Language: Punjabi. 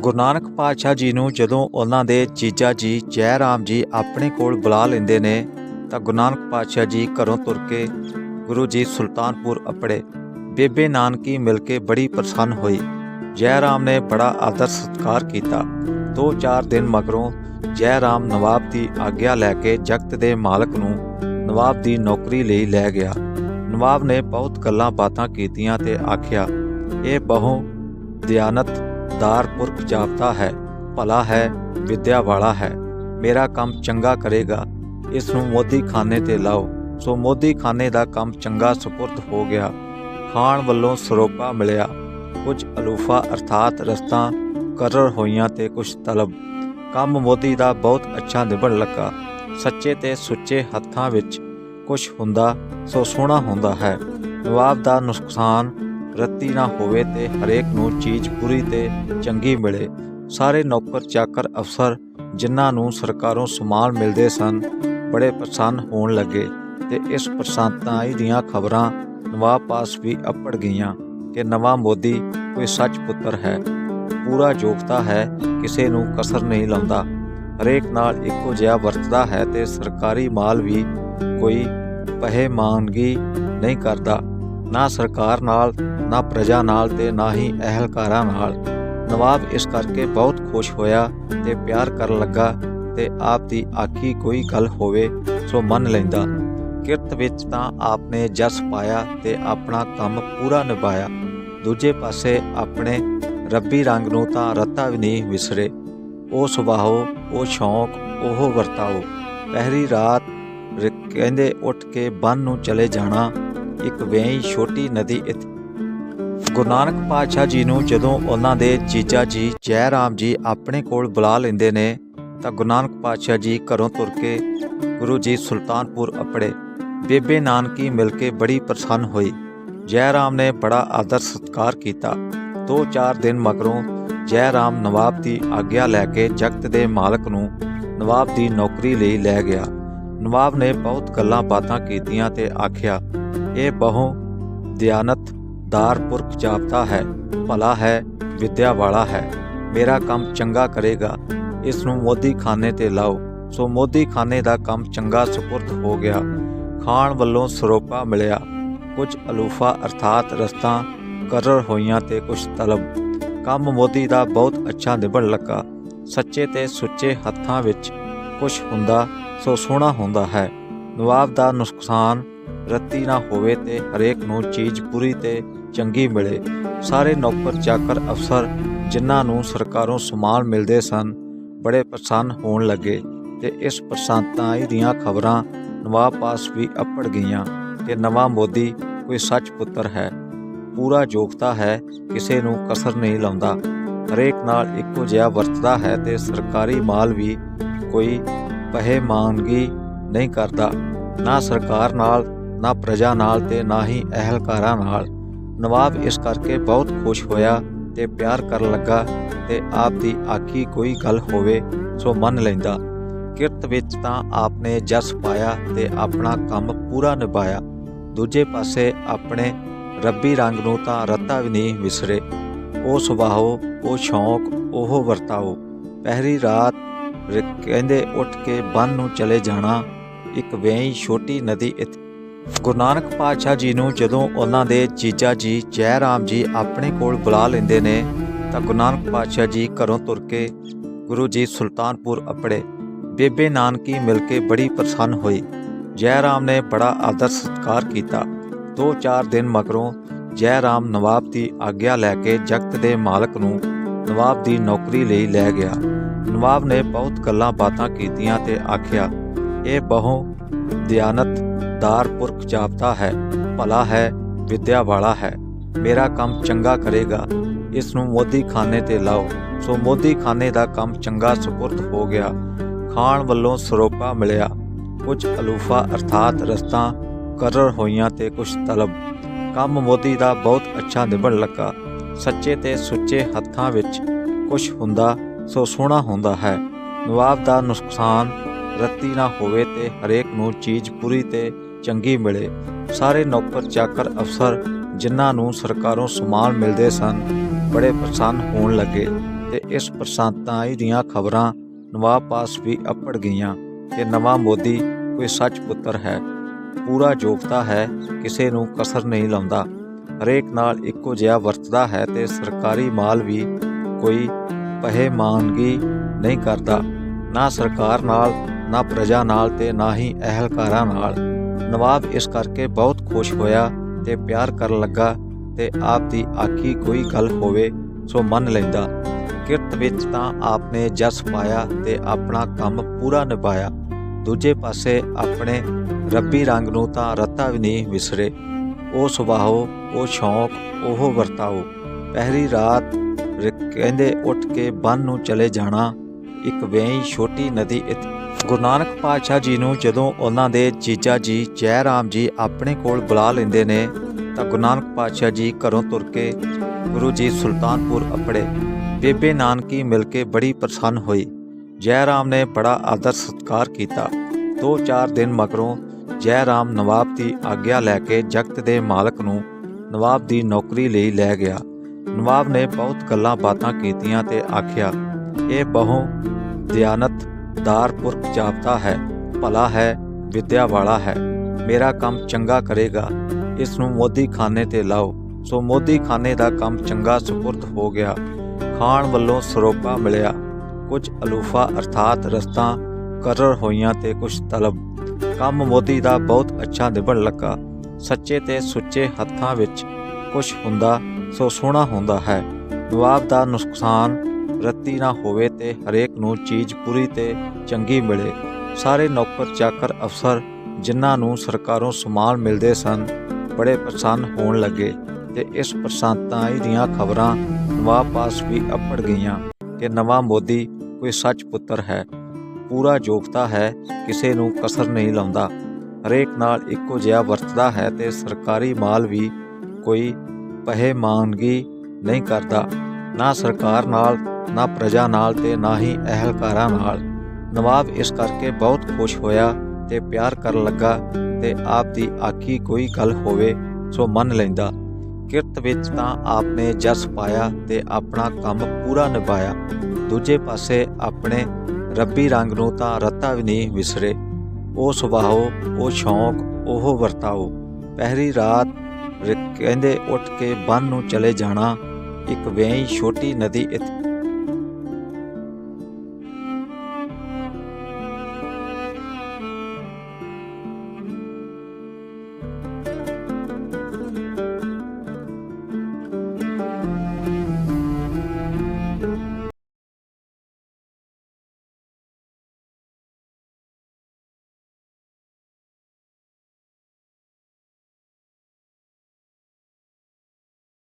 ਗੁਰੂ ਨਾਨਕ ਪਾਤਸ਼ਾਹ ਜੀ ਨੂੰ ਜਦੋਂ ਉਹਨਾਂ ਦੇ ਜੀਜਾ ਜੀ ਜੈ ਰਾਮ ਜੀ ਆਪਣੇ ਕੋਲ ਬੁਲਾ ਲੈਂਦੇ ਨੇ, ਤਾਂ ਗੁਰੂ ਨਾਨਕ ਪਾਤਸ਼ਾਹ ਜੀ ਘਰੋਂ ਤੁਰ ਕੇ ਗੁਰੂ ਜੀ ਸੁਲਤਾਨਪੁਰ ਅਪੜੇ ਬੇਬੇ ਨਾਨਕੀ ਮਿਲ ਕੇ ਬੜੀ ਪ੍ਰਸੰਨ ਹੋਈ। ਜੈ ਰਾਮ ਨੇ ਬੜਾ ਆਦਰ ਸਤਿਕਾਰ ਕੀਤਾ। ਦੋ ਚਾਰ ਦਿਨ ਮਗਰੋਂ ਜੈ ਰਾਮ ਨਵਾਬ ਦੀ ਆਗਿਆ ਲੈ ਕੇ ਜਗਤ ਦੇ ਮਾਲਕ ਨੂੰ ਨਵਾਬ ਦੀ ਨੌਕਰੀ ਲਈ ਲੈ ਗਿਆ। ਨਵਾਬ ਨੇ ਬਹੁਤ ਗੱਲਾਂ ਬਾਤਾਂ ਕੀਤੀਆਂ ਤੇ ਆਖਿਆ, ਇਹ ਬਹੁ ਦਿਆਨਤ ਦਿਆਨਤਦਾਰ ਪੁਰਖ ਜਾਪਦਾ ਹੈ, ਭਲਾ ਹੈ, ਵਿਦਿਆ ਵਾਲਾ ਹੈ। ਮੇਰਾ ਕੰਮ ਚੰਗਾ ਕਰੇਗਾ ਇਸ ਨੂੰ ਮੋਦੀ ਖਾਨੇ ਤੇ ਲਾਓ। ਸੋ ਮੋਦੀ ਖਾਨੇ ਦਾ ਕੰਮ ਚੰਗਾ ਸਪੁਰਦ ਹੋ ਗਿਆ। ਖਾਨ ਵੱਲੋਂ ਸਰੋਪਾ ਮਿਲਿਆ। ਕੁਝ ਅਲੂਫਾ ਅਰਥਾਤ ਰਸਤਾਂ ਕਰਰ ਹੋਈਆਂ ਤੇ ਕੁਝ ਤਲਬ। ਕੰਮ ਮੋਦੀ ਦਾ ਬਹੁਤ ਅੱਛਾ ਨਿਭਣ ਲੱਗਾ। ਸੱਚੇ ਤੇ ਸੁੱਚੇ ਹੱਥਾਂ ਵਿੱਚ ਕੁਝ ਹੁੰਦਾ, ਸੋ ਸੋਹਣਾ ਹੁੰਦਾ ਹੈ। ਨਵਾਬ ਦਾ ਨੁਕਸਾਨ ਰੱਤੀ ਨਾ ਹੋਵੇ ਤੇ ਹਰੇਕ ਨੂੰ ਚੀਜ਼ ਪੂਰੀ ਤੇ ਚੰਗੀ ਮਿਲੇ। ਸਾਰੇ ਨੌਕਰ, ਚਾਕਰ, ਅਫਸਰ ਜਿਨ੍ਹਾਂ ਨੂੰ ਸਰਕਾਰੋਂ ਸਮਾਨ ਮਿਲਦੇ ਸਨ, ਬੜੇ ਪ੍ਰਸੰਨ ਹੋਣ ਲੱਗੇ ਤੇ ਇਸ ਪ੍ਰਸੰਨਤਾਈ ਦੀਆਂ ਖਬਰਾਂ ਨਵਾਬ ਪਾਸ ਵੀ ਅੱਪੜ ਗਈਆਂ ਕਿ ਨਵਾਂ ਮੋਦੀ ਕੋਈ ਸੱਚ ਪੁੱਤਰ ਹੈ। ਪੂਰਾ ਯੋਗਤਾ ਹੈ, ਕਿਸੇ ਨੂੰ ਕਸਰ ਨਹੀਂ ਲਾਉਂਦਾ। ਹਰੇਕ ਨਾਲ ਇੱਕੋ ਜਿਹਾ ਵਰਤਦਾ ਹੈ ਤੇ ਸਰਕਾਰੀ ਮਾਲ ਵੀ ਕੋਈ ਪਹੇ ਮੰਗੀ ਨਹੀਂ ਕਰਦਾ। ਨਾ ਸਰਕਾਰ ਨਾਲ, ਨਾ ਪ੍ਰਜਾ ਨਾਲ ਤੇ ਨਾ ਹੀ ਅਹਿਲਕਾਰਾਂ ਨਾਲ। ਨਵਾਬ ਇਸ ਕਰਕੇ ਬਹੁਤ ਖੁਸ਼ ਹੋਇਆ ਤੇ ਪਿਆਰ ਕਰਨ ਲੱਗਾ ਤੇ ਆਪ ਦੀ ਆਖੀ ਕੋਈ ਗੱਲ ਹੋਵੇ ਸੋ ਮੰਨ ਲੈਂਦਾ। ਕਿਰਤ ਵਿੱਚ ਤਾਂ ਆਪ ਨੇ ਜਸ ਪਾਇਆ ਤੇ ਆਪਣਾ ਕੰਮ ਪੂਰਾ ਨਿਭਾਇਆ। ਦੂਜੇ ਪਾਸੇ ਆਪਣੇ ਰੱਬੀ ਰੰਗ ਨੂੰ ਤਾਂ ਰੱਤਾ ਵੀ ਨਹੀਂ ਵਿਸਰੇ। ਉਹ ਸੁਭਾਓ ਉਹ ਸ਼ੌਂਕ, ਉਹ ਵਰਤਾਓ। ਪਹਿਰੀ ਰਾਤ ਕਹਿੰਦੇ ਉੱਠ ਕੇ ਬੰਨ ਨੂੰ ਚਲੇ ਜਾਣਾ ਇੱਕ ਵੇਈ ਛੋਟੀ ਨਦੀ ਇੱਥੇ ਗੁਰੂ ਨਾਨਕ ਪਾਤਸ਼ਾਹ ਜੀ ਨੂੰ ਜਦੋਂ ਉਹਨਾਂ ਦੇ ਜੀਜਾ ਜੀ ਜੈ ਰਾਮ ਜੀ ਆਪਣੇ ਕੋਲ ਬੁਲਾ ਲੈਂਦੇ ਨੇ, ਤਾਂ ਗੁਰੂ ਨਾਨਕ ਪਾਤਸ਼ਾਹ ਜੀ ਘਰੋਂ ਤੁਰ ਕੇ ਗੁਰੂ ਜੀ ਸੁਲਤਾਨਪੁਰ ਅਪੜੇ ਬੇਬੇ ਨਾਨਕੀ ਮਿਲ ਕੇ ਬੜੀ ਪ੍ਰਸੰਨ ਹੋਈ। ਜੈ ਰਾਮ ਨੇ ਬੜਾ ਆਦਰ ਸਤਿਕਾਰ ਕੀਤਾ। ਦੋ ਚਾਰ ਦਿਨ ਮਗਰੋਂ ਜੈ ਰਾਮ ਨਵਾਬ ਦੀ ਆਗਿਆ ਲੈ ਕੇ ਜਗਤ ਦੇ ਮਾਲਕ ਨੂੰ ਨਵਾਬ ਦੀ ਨੌਕਰੀ ਲਈ ਲੈ ਗਿਆ। ਨਵਾਬ ਨੇ ਬਹੁਤ ਗੱਲਾਂ ਬਾਤਾਂ ਕੀਤੀਆਂ ਤੇ ਆਖਿਆ ਇਹ ਬਹੁ ਦਿਆਨਤ ਦਾਰ ਪੁਰਖ ਜਾਪਦਾ ਹੈ, ਭਲਾ ਹੈ, ਵਿਦਿਆ ਵਾਲਾ ਹੈ। ਮੇਰਾ ਕੰਮ ਚੰਗਾ ਕਰੇਗਾ ਇਸ ਨੂੰ ਮੋਦੀ ਖਾਨੇ ਤੇ ਲਾਓ। ਸੋ ਮੋਦੀ ਖਾਨੇ ਦਾ ਕੰਮ ਚੰਗਾ ਸਪੁਰਦ ਹੋ ਗਿਆ। ਖਾਨ ਵੱਲੋਂ ਸਰੋਪਾ ਮਿਲਿਆ। ਕੁਝ ਅਲੂਫਾ ਅਰਥਾਤ ਰਸਤਾ ਕਰਰ ਹੋਈਆਂ ਤੇ ਕੁਝ ਤਲਬ। ਕੰਮ ਮੋਦੀ ਦਾ ਬਹੁਤ ਅੱਛਾ ਨਿਭਣ ਲੱਗਾ। ਸੱਚੇ ਤੇ ਸੁੱਚੇ ਹੱਥਾਂ ਵਿੱਚ ਕੁਝ ਹੁੰਦਾ, ਸੋ ਸੋਹਣਾ ਹੁੰਦਾ ਹੈ। ਨਵਾਬ ਦਾ ਨੁਕਸਾਨ ਰੱਤੀ ਨਾ ਹੋਵੇ ਤੇ ਹਰੇਕ ਨੂੰ ਚੀਜ਼ ਪੂਰੀ ਤੇ ਚੰਗੀ ਮਿਲੇ। ਸਾਰੇ ਨੌਕਰ, ਚਾਕਰ, ਅਫਸਰ ਜਿਨ੍ਹਾਂ ਨੂੰ ਸਰਕਾਰੋਂ ਸਮਾਨ ਮਿਲਦੇ ਸਨ, ਬੜੇ ਪ੍ਰਸੰਨ ਹੋਣ ਲੱਗੇ ਤੇ ਇਸ ਪ੍ਰਸੰਨਤਾਈ ਦੀਆਂ ਖਬਰਾਂ ਨਵਾਬ ਪਾਸ ਵੀ ਅੱਪੜ ਗਈਆਂ ਕਿ ਨਵਾਂ ਮੋਦੀ ਕੋਈ ਸੱਚ ਪੁੱਤਰ ਹੈ। ਪੂਰਾ ਯੋਗਤਾ ਹੈ, ਕਿਸੇ ਨੂੰ ਕਸਰ ਨਹੀਂ ਲਾਉਂਦਾ। ਹਰੇਕ ਨਾਲ ਇੱਕੋ ਜਿਹਾ ਵਰਤਦਾ ਹੈ ਤੇ ਸਰਕਾਰੀ ਮਾਲ ਵੀ ਕੋਈ ਪਹੇ ਮੰਗੀ ਨਹੀਂ ਕਰਦਾ। ਨਾ ਸਰਕਾਰ ਨਾਲ ਨਾ ਪ੍ਰਜਾ ਨਾਲ ਤੇ ਨਾ ਹੀ ਅਹਿਲਕਾਰਾਂ ਨਾਲ। ਨਵਾਬ ਇਸ ਕਰਕੇ ਬਹੁਤ ਖੁਸ਼ ਹੋਇਆ ਤੇ ਪਿਆਰ ਕਰਨ ਲੱਗਾ ਤੇ ਆਪ ਦੀ ਆਖੀ ਕੋਈ ਗੱਲ ਹੋਵੇ ਸੋ ਮੰਨ ਲੈਂਦਾ। ਕਿਰਤ ਵਿੱਚ ਤਾਂ ਆਪਨੇ ਜਸ ਪਾਇਆ ਤੇ ਆਪਣਾ ਕੰਮ ਪੂਰਾ ਨਿਭਾਇਆ। ਦੂਜੇ ਪਾਸੇ ਆਪਣੇ ਰੱਬੀ ਰੰਗ ਨੂੰ ਤਾਂ ਰੱਤਾ ਵੀ ਨਹੀਂ ਵਿਸਰੇ। ਉਹ ਸੁਭਾਓ, ਉਹ ਸ਼ੌਂਕ, ਉਹ ਵਰਤਾਓ। ਪਹਿਰੀ ਰਾਤ ਕਹਿੰਦੇ ਉੱਠ ਕੇ ਬੰਨ ਨੂੰ ਚਲੇ ਜਾਣਾ ਇੱਕ ਵੇਈ ਛੋਟੀ ਨਦੀ ਗੁਰੂ ਨਾਨਕ ਪਾਤਸ਼ਾਹ ਜੀ ਨੂੰ ਜਦੋਂ ਉਹਨਾਂ ਦੇ ਜੀਜਾ ਜੀ ਜੈ ਰਾਮ ਜੀ ਆਪਣੇ ਕੋਲ ਬੁਲਾ ਲੈਂਦੇ ਨੇ, ਤਾਂ ਗੁਰੂ ਨਾਨਕ ਪਾਤਸ਼ਾਹ ਜੀ ਘਰੋਂ ਤੁਰ ਕੇ ਗੁਰੂ ਜੀ ਸੁਲਤਾਨਪੁਰ ਅਪੜੇ। ਬੇਬੇ ਨਾਨਕੀ ਮਿਲ ਕੇ ਬੜੀ ਪ੍ਰਸੰਨ ਹੋਈ। ਜੈ ਰਾਮ ਨੇ ਬੜਾ ਆਦਰ ਸਤਿਕਾਰ ਕੀਤਾ। ਦੋ ਚਾਰ ਦਿਨ ਮਗਰੋਂ ਜੈ ਰਾਮ ਨਵਾਬ ਦੀ ਆਗਿਆ ਲੈ ਕੇ ਜਗਤ ਦੇ ਮਾਲਕ ਨੂੰ ਨਵਾਬ ਦੀ ਨੌਕਰੀ ਲਈ ਲੈ ਗਿਆ। ਨਵਾਬ ਨੇ ਬਹੁਤ ਗੱਲਾਂ ਬਾਤਾਂ ਕੀਤੀਆਂ ਤੇ ਆਖਿਆ, ਇਹ ਬਹੁ ਦਿਆਨਤ ਦਾਰ ਪੁਰਖ ਜਾਪਦਾ ਹੈ, ਭਲਾ ਹੈ, ਵਿਦਿਆ ਵਾਲਾ ਹੈ। ਮੇਰਾ ਕੰਮ ਚੰਗਾ ਕਰੇਗਾ ਇਸ ਨੂੰ ਮੋਦੀ ਖਾਨੇ ਤੇ ਲਾਓ। ਸੋ ਮੋਦੀ ਖਾਨੇ ਦਾ ਕੰਮ ਚੰਗਾ ਸਪੁਰਦ ਹੋ ਗਿਆ। ਖਾਨ ਵੱਲੋਂ ਸਰੋਪਾ ਮਿਲਿਆ। ਕੁਝ ਅਲੂਫਾ ਅਰਥਾਤ ਰਸਤਾਂ ਕਰਰ ਹੋਈਆਂ ਤੇ ਕੁਝ ਤਲਬ। ਕੰਮ ਮੋਦੀ ਦਾ ਬਹੁਤ ਅੱਛਾ ਨਿਭਣ ਲੱਗਾ। ਸੱਚੇ ਤੇ ਸੁੱਚੇ ਹੱਥਾਂ ਵਿੱਚ ਕੁਝ ਹੁੰਦਾ, ਸੋ ਸੋਹਣਾ ਹੁੰਦਾ ਹੈ। ਨਵਾਬ ਦਾ ਨੁਕਸਾਨ ਰੱਤੀ ਨਾ ਹੋਵੇ ਤੇ ਹਰੇਕ ਨੂੰ ਚੀਜ਼ ਪੂਰੀ ਤੇ ਚੰਗੀ ਮਿਲੇ। ਸਾਰੇ ਨੌਕਰ, ਚਾਕਰ, ਅਫਸਰ ਜਿਨ੍ਹਾਂ ਨੂੰ ਸਰਕਾਰੋਂ ਸਮਾਨ ਮਿਲਦੇ ਸਨ, ਬੜੇ ਪ੍ਰਸੰਨ ਹੋਣ ਲੱਗੇ ਤੇ ਇਸ ਬਰਸਾਤਾਂ ਦੀਆਂ ਖਬਰਾਂ ਨਵਾਬ ਪਾਸ ਵੀ ਅੱਪੜ ਗਈਆਂ ਕਿ ਨਵਾਂ ਮੋਦੀ ਕੋਈ ਸੱਚ ਪੁੱਤਰ ਹੈ। ਪੂਰਾ ਯੋਗਤਾ ਹੈ, ਕਿਸੇ ਨੂੰ ਕਸਰ ਨਹੀਂ ਲਾਉਂਦਾ। ਹਰੇਕ ਨਾਲ ਇੱਕੋ ਜਿਹਾ ਵਰਤਦਾ ਹੈ ਤੇ ਸਰਕਾਰੀ ਮਾਲ ਵੀ ਕੋਈ ਪਹਿਮਾਨਗੀ ਨਹੀਂ ਕਰਦਾ। ਨਾ ਸਰਕਾਰ ਨਾਲ, ਨਾ ਪ੍ਰਜਾ ਨਾਲ ਤੇ ਨਾ ਹੀ ਅਹਿਲਕਾਰਾਂ ਨਾਲ। ਨਵਾਬ ਇਸ ਕਰਕੇ ਬਹੁਤ ਖੁਸ਼ ਹੋਇਆ ਤੇ ਪਿਆਰ ਕਰਨ ਲੱਗਾ ਤੇ ਆਪ ਦੀ ਆਖੀ ਕੋਈ ਗੱਲ ਹੋਵੇ, ਸੋ ਮੰਨ ਲੈਂਦਾ। ਕਿਰਤ ਵਿੱਚ ਤਾਂ ਆਪ ਨੇ ਜਸ ਪਾਇਆ ਤੇ ਆਪਣਾ ਕੰਮ ਪੂਰਾ ਨਿਭਾਇਆ। ਦੂਜੇ ਪਾਸੇ ਆਪਣੇ ਰੱਬੀ ਰੰਗ ਨੂੰ ਤਾਂ ਰਤਾ ਵੀ ਨਹੀਂ ਵਿਸਰੇ। ਉਹ ਸੁਭਾਓ ਉਹ ਸ਼ੌਂਕ, ਉਹ ਵਰਤਾਓ। ਪਹਿਰੀ ਰਾਤ ਕਹਿੰਦੇ ਉੱਠ ਕੇ ਬੰਨ ਨੂੰ ਚਲੇ ਜਾਣਾ, ਇੱਕ ਵੇਈ ਛੋਟੀ ਨਦੀ ਗੁਰੂ ਨਾਨਕ ਪਾਤਸ਼ਾਹ ਜੀ ਨੂੰ ਜਦੋਂ ਉਹਨਾਂ ਦੇ ਜੀਜਾ ਜੀ ਜੈ ਰਾਮ ਜੀ ਆਪਣੇ ਕੋਲ ਬੁਲਾ ਲੈਂਦੇ ਨੇ, ਤਾਂ ਗੁਰੂ ਨਾਨਕ ਪਾਤਸ਼ਾਹ ਜੀ ਘਰੋਂ ਤੁਰ ਕੇ ਗੁਰੂ ਜੀ ਸੁਲਤਾਨਪੁਰ ਅਪੜੇ। ਬੇਬੇ ਨਾਨਕੀ ਮਿਲ ਕੇ ਬੜੀ ਪ੍ਰਸੰਨ ਹੋਈ। ਜੈ ਰਾਮ ਨੇ ਬੜਾ ਆਦਰ ਸਤਕਾਰ ਕੀਤਾ। ਦੋ ਚਾਰ ਦਿਨ ਮਗਰੋਂ ਜੈ ਰਾਮ ਨਵਾਬ ਦੀ ਆਗਿਆ ਲੈ ਕੇ ਜਗਤ ਦੇ ਮਾਲਕ ਨੂੰ ਨਵਾਬ ਦੀ ਨੌਕਰੀ ਲਈ ਲੈ ਗਿਆ। ਨਵਾਬ ਨੇ ਬਹੁਤ ਗੱਲਾਂ ਬਾਤਾਂ ਕੀਤੀਆਂ ਤੇ ਆਖਿਆ, ਇਹ ਬਹੁ ਦਿਆਨਤ ਦਿਆਨਤਦਾਰ ਪੁਰਖ ਜਾਪਦਾ ਹੈ, ਭਲਾ ਹੈ, ਵਿਦਿਆ ਵਾਲਾ ਹੈ, ਮੇਰਾ ਕੰਮ ਚੰਗਾ ਕਰੇਗਾ ਇਸ ਨੂੰ ਮੋਦੀ ਖਾਨੇ ਤੇ ਲਾਓ। ਸੋ ਮੋਦੀ ਖਾਨੇ ਦਾ ਕੰਮ ਚੰਗਾ ਸੁਪੁਰਦ ਹੋ ਗਿਆ, ਖਾਣ ਵੱਲੋਂ ਸਰੋਪਾ ਮਿਲਿਆ, ਕੁਝ ਅਲੂਫਾ ਅਰਥਾਤ ਰਸਤਾ ਕਰਰ ਹੋਈਆਂ ਤੇ ਕੁਝ ਤਲਬ। ਕੰਮ ਮੋਦੀ ਦਾ ਬਹੁਤ ਅੱਛਾ ਨਿਭਣ ਲੱਗਾ, ਸੱਚੇ ਤੇ ਸੁੱਚੇ ਹੱਥਾਂ ਵਿੱਚ ਕੁਝ ਹੁੰਦਾ, ਸੋ ਸੋਹਣਾ ਹੁੰਦਾ ਹੈ। ਨਵਾਬ ਦਾ ਨੁਕਸਾਨ ਰੱਤੀ ਨਾ ਹੋਵੇ ਤੇ ਹਰੇਕ ਨੂੰ ਚੀਜ਼ ਪੂਰੀ ਤੇ ਚੰਗੀ ਮਿਲੇ। ਸਾਰੇ ਨੌਕਰ, ਚਾਕਰ, ਅਫਸਰ ਜਿਨ੍ਹਾਂ ਨੂੰ ਸਰਕਾਰੋਂ ਸਮਾਨ ਮਿਲਦੇ ਸਨ, ਬੜੇ ਪ੍ਰਸੰਨ ਹੋਣ ਲੱਗੇ ਤੇ ਇਸ ਪ੍ਰਸੰਨਤਾ ਦੀਆਂ ਖਬਰਾਂ ਨਵਾਬ ਪਾਸ ਵੀ ਅਪੜ ਗਈਆਂ ਕਿ ਨਵਾਂ ਮੋਦੀ ਕੋਈ ਸੱਚ ਪੁੱਤਰ ਹੈ। ਪੂਰਾ ਜੋਗਤਾ ਹੈ, ਕਿਸੇ ਨੂੰ ਕਸਰ ਨਹੀਂ ਲਾਉਂਦਾ। ਹਰੇਕ ਨਾਲ ਇੱਕੋ ਜਿਹਾ ਵਰਤਦਾ ਹੈ ਤੇ ਸਰਕਾਰੀ ਮਾਲ ਵੀ ਕੋਈ ਪਹਿਮਾਨਗੀ ਨਹੀਂ ਕਰਦਾ। ਨਾ ਸਰਕਾਰ ਨਾਲ ਨਾ ਪ੍ਰਜਾ ਨਾਲ ਤੇ ਨਾ ਹੀ ਅਹਿਲਕਾਰਾਂ ਨਾਲ। ਨਵਾਬ ਇਸ ਕਰਕੇ ਬਹੁਤ ਖੁਸ਼ ਹੋਇਆ ਤੇ ਪਿਆਰ ਕਰਨ ਲੱਗਾ ਤੇ ਆਪ ਦੀ ਆਖੀ ਕੋਈ ਗੱਲ ਹੋਵੇ ਸੋ ਮੰਨ ਲੈਂਦਾ। ਕਿਰਤ ਵਿੱਚ ਤਾਂ ਆਪਨੇ ਜਸ ਪਾਇਆ ਤੇ ਆਪਣਾ ਕੰਮ ਪੂਰਾ ਨਿਭਾਇਆ। ਦੂਜੇ ਪਾਸੇ ਆਪਣੇ ਰੱਬੀ ਰੰਗ ਨੂੰ ਤਾਂ ਰਤਾ ਵੀ ਨਹੀਂ ਵਿਸਰੇ। ਉਹ ਸੁਭਾਓ, ਉਹ ਸ਼ੌਂਕ, ਉਹ ਵਰਤਾਓ। ਪਹਿਰੀ ਰਾਤ ਕਹਿੰਦੇ ਉੱਠ ਕੇ ਬੰਨ ਨੂੰ ਚਲੇ ਜਾਣਾ ਇੱਕ ਵੇਈ ਛੋਟੀ ਨਦੀ ਇੱਥੇ